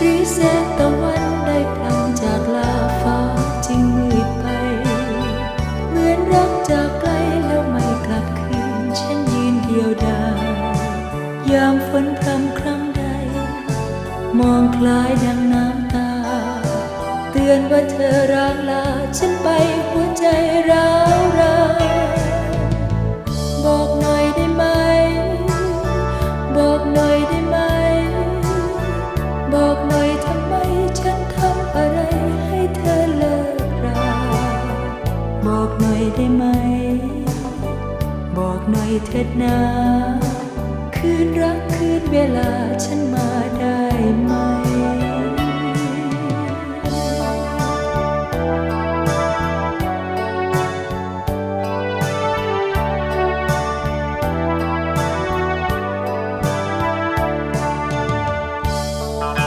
หรือแสงตะวันได้พลังจากลาฟ้าจึงมืดไป เหมือนรักจากไกลแล้วไม่กลับคืนฉันยืนเดียวดายยามฝนพรำครั้งใด มองคล้ายดังน้ำตา เตือนว่าเธอร้างลาฉันไปหัวใจ บอกหน่อยทำไมฉันทำอะไรให้เธอเลิกราบอกหน่อยได้ไหม บอกหน่อยเถิดนะคืนรักคืนเวลาฉันมา